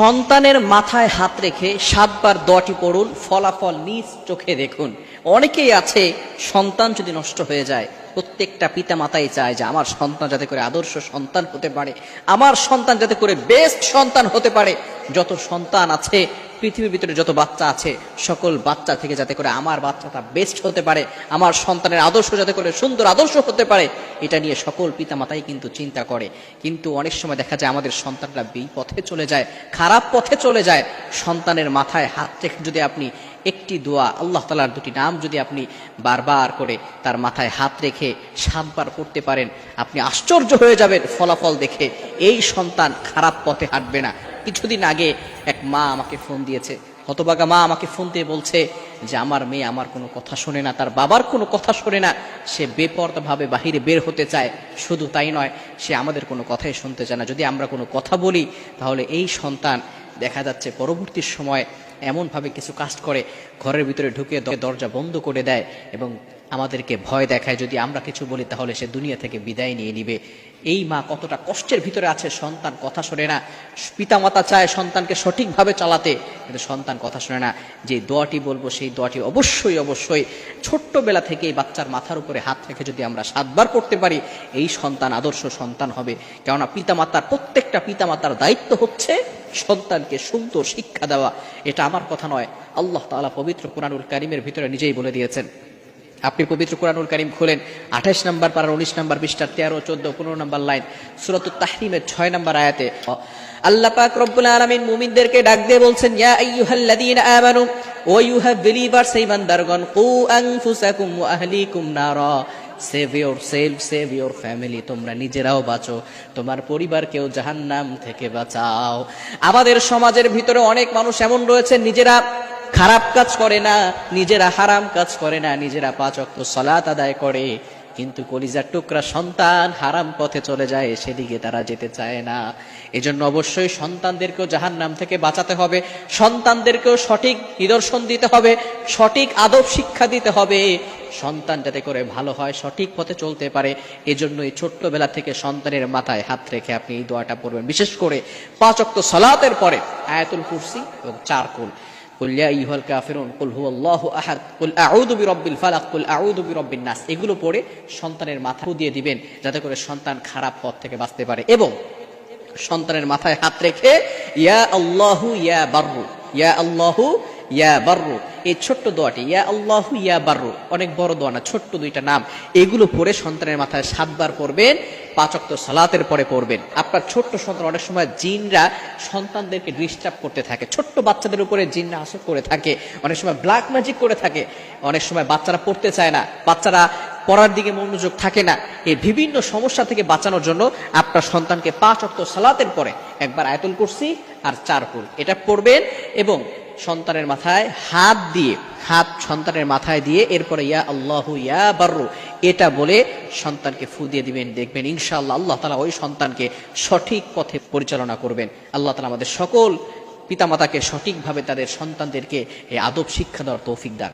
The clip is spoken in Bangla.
সন্তানের মাথায় হাত রেখে সাতবার দটি পড়ুন, ফলাফল নিজ চোখে দেখুন। অনেকেই আছে, সন্তান যদি নষ্ট হয়ে যায়, প্রত্যেকটা পিতা মাতাই চায় যে আমার সন্তান যাতে করে আদর্শ সন্তান হতে পারে, আমার সন্তান যাতে করে বেস্ট সন্তান হতে পারে। যত সন্তান আছে, পৃথিবীর ভিতরে যত বাচ্চা আছে, সকল বাচ্চা থেকে যাতে করে আমার বাচ্চাটা বেস্ট হতে পারে, আমার সন্তানের আদর্শ যাতে করে সুন্দর আদর্শ হতে পারে, এটা নিয়ে সকল পিতামাতাই কিন্তু চিন্তা করে। কিন্তু অনেক সময় দেখা যায় আমাদের সন্তানরা পথে চলে যায়, খারাপ পথে চলে যায়। সন্তানের মাথায় হাত রেখে যদি আপনি একটি দোয়া, আল্লাহ তালার দুটি নাম যদি আপনি বারবার করে তার মাথায় হাত রেখে সাতবার করতে পারেন, আপনি আশ্চর্য হয়ে যাবেন ফলাফল দেখে। এই সন্তান খারাপ পথে হাঁটবে না। কিছুদিন আগে এক মা আমাকে ফোন দিয়েছে। হতবাগা মা আমাকে ফোন দিয়ে বলছে যে, আমার মেয়ে আমার কোনো কথা শোনে না, তার বাবার কোনো কথা শোনে না। সে বেপরদাভাবে বাহিরে বের হতে চায়। শুধু তাই নয়, সে আমাদের কোনো কথাই শুনতে চায় না। যদি আমরা কোনো কথা বলি, তাহলে এই সন্তান দেখা যাচ্ছে পরবর্তী সময় এমনভাবে কিছু কাজ করে, ঘরের ভিতরে ঢুকে দরজা বন্ধ করে দেয় এবং আমাদেরকে ভয় দেখায়। যদি আমরা কিছু বলি, তাহলে সে দুনিয়া থেকে বিদায় নিয়ে নিবে। এই মা কতটা কষ্টের ভিতরে আছে, সন্তান কথা শোনে না। পিতামাতা চায় সন্তানকে সঠিকভাবে চালাতে, কিন্তু সন্তান কথা শোনে না। যে দোয়াটি বলব, সেই দোয়াটি অবশ্যই অবশ্যই ছোট্টবেলা থেকেই বাচ্চার মাথার উপরে হাত রেখে যদি আমরা সাতবার করতে পারি, এই সন্তান আদর্শ সন্তান হবে। কেননা পিতামাতার প্রত্যেকটা পিতামাতার দায়িত্ব হচ্ছে সন্তানকে সুন্দর শিক্ষা দেওয়া। এটা আমার কথা নয়। আল্লাহ তাআলা পবিত্র কোরআনুল কারিমের ভিতরে নিজেই বলে দিয়েছেন। আপনি পবিত্র কোরআনুল কারিম খোলেন আঠাশ নম্বর পারার উনিশ নম্বর পৃষ্ঠার তেরো, চোদ্দ, পনেরো নম্বর লাইন সুরত তাহরিমের ছয় নম্বর আয়াতে। আল্লাহ পাক রব্বুল আলামিন মুমিনদেরকে ডাক দিয়ে বলছেন, ইয়া আইয়ুহাল্লাযীনা আমানু, ও ইউ বিলিভার্স ইমানদারগণ কু আনফুসাকুম ওয়া আহলিকুম নারা সেভ ইউর সেলফ সেভ ইউর ফ্যামিলি তোমরা নিজেরাও বাঁচো, তোমার পরিবারকেও জাহান্নাম থেকে বাঁচাও। আমাদের সমাজের ভিতরে অনেক মানুষ এমন রয়েছে, নিজেরা খারাপ কাজ করে না, নিজেরা হারাম কাজ করে না, নিজেরা পাঁচ অক্ত সলাত আদায় করে। কিন্তু কলিজার টুকরা সন্তান হারাম পথে চলে যায়, সেদিকে তারা যেতে চায় না। এজন্য অবশ্যই সন্তানদেরকেও জাহান নাম থেকে বাঁচাতে হবে, সন্তানদেরকেও সঠিক নিদর্শন দিতে হবে, সঠিক আদব শিক্ষা দিতে হবে। সন্তান যাতে করে ভালো হয়, সঠিক পথে চলতে পারে, এজন্য এই ছোট্টবেলা থেকে সন্তানের মাথায় হাত রেখে আপনি এই দোয়াটা পড়বেন। বিশেষ করে পাঁচ অক্ত সলাতের পরে আয়াতুল কুরসি এবং চার কুল ইয়া আইয়ুহাল কাফিরুন, কুল হুয়াল্লাহু আহাদ, কুল আউযু বিরাব্বিল ফালাক, কুল আউযু বিরাব্বিন নাস। এগুলো পড়ে সন্তানের মাথা দিয়ে দিবেন, যাতে করে সন্তান খারাপ পথ থেকে বাঁচতে পারে। এবং সন্তানের মাথায় হাত রেখে, ইয়া আল্লাহু ইয়া বাররু, ইয়া আল্লাহু ইয়া বাররু এই ছোট্ট দোয়াটি, ইয়া আল্লাহু ইয়া বাররু অনেক বড় দোয়া না, ছোট্ট দুইটা নাম। এগুলো পড়ে সন্তানের মাথায় সাতবার পড়বেন পাঁচক্ত সালাতের পরে পড়বেন। আপনার ছোট্ট সন্তান অনেক সময় জিনরা সন্তানদেরকে ডিস্টার্ব করতে থাকে। ছোট্ট বাচ্চাদের উপরে জিনরা আসর করে থাকে, অনেক সময় ব্ল্যাক ম্যাজিক করে থাকে। অনেক সময় বাচ্চারা পড়তে চায় না, বাচ্চারা পড়ার দিকে মনোযোগ থাকে না। এই বিভিন্ন সমস্যা থেকে বাঁচানোর জন্য আপনার সন্তানকে পাঁচ অক্ত সালাতের পরে একবার আয়তুল কুরসি আর চার কুল, এটা পড়বেন এবং সন্তানের মাথায় হাত দিয়ে, হাত সন্তানের মাথায় দিয়ে এরপরে ইয়া আল্লাহ ইয়া বার্রু, এটা বলে সন্তানকে ফু দিয়ে দিবেন, দেখবেন ইনশাআল্লাহ আল্লাহ তালা ওই সন্তানকে সঠিক পথে পরিচালনা করবেন। আল্লাহ তালা আমাদের সকল পিতামাতাকে সঠিকভাবে তাদের সন্তানদেরকে এই আদব শিক্ষা দেওয়ার তৌফিক দান।